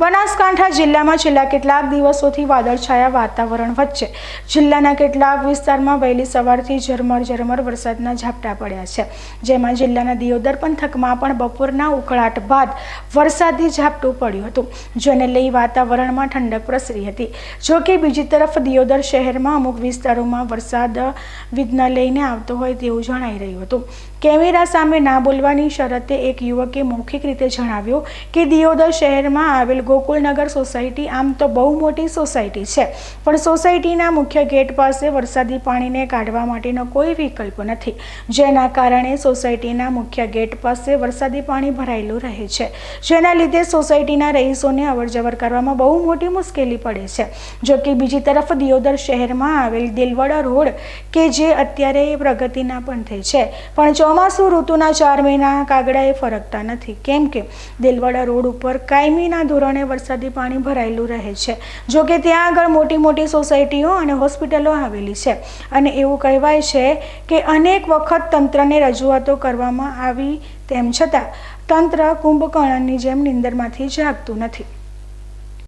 બનાસકાંઠા જિલ્લામાં છેલ્લા કેટલાક દિવસોથી વાદળછાયા વાતાવરણ વચ્ચે. જિલ્લાના કેટલાક વિસ્તારમાં વહેલી સવારથી ઝરમર ઝરમર વરસાદના ઝાપટા પડ્યા છે. જેમાં જિલ્લાના દિયોદર પંથકમાં પણ બપોરના ઉકળાટ બાદ વરસાદી ઝાપટું પડ્યું હતું, જેને લઈ વાતાવરણમાં ઠંડક પ્રસરી હતી. જો કે બીજી તરફ દિયોદર શહેરમાં અમુક વિસ્તારોમાં વરસાદ વિઘ્ન લઈને આવતો હોય તેવું જણાઈ રહ્યું હતું. કેમેરા સામે ના બોલવાની શરતે એક યુવકે મૌખિક રીતે જણાવ્યું કે દિયોદર શહેરમાં આવેલ ગોકુલનગર સોસાયટી આમ તો બહુ મોટી સોસાયટી છે. પણ સોસાયટીના મુખ્ય ગેટ પાસે વરસાદી પાણીને કાઢવા માટેનો કોઈ વિકલ્પ નથી. જેના કારણે સોસાયટીના મુખ્ય ગેટ પાસે વરસાદી પાણી ભરાયેલું રહે છે. જેના લીધે સોસાયટીના રહીશોને અવરજવર કરવામાં બહુ મોટી મુશ્કેલી પડે છે. જો કે બીજી તરફ દિયોદર શહેરમાં આવેલ દિલવડા રોડ, કે જે અત્યારે પ્રગતિના પંથે છે. પણ ચોમાસુ ઋતુના ચાર મહિના કાગડાએ ફરકતા નથી. કેમ કે દિલવડા રોડ ઉપર કાયમીના ધોરણે વરસાદી પાણી ભરાયેલું રહે છે. જો કે ત્યાં આગળ મોટી મોટી સોસાયટીઓ અને હોસ્પિટલો આવેલી છે. અને એવું કહેવાય છે કે અનેક વખત તંત્રને રજૂઆતો કરવામાં આવી તેમ છતાં તંત્ર કુંભકર્ણની જેમ નિંદરમાંથી જાગતું નથી.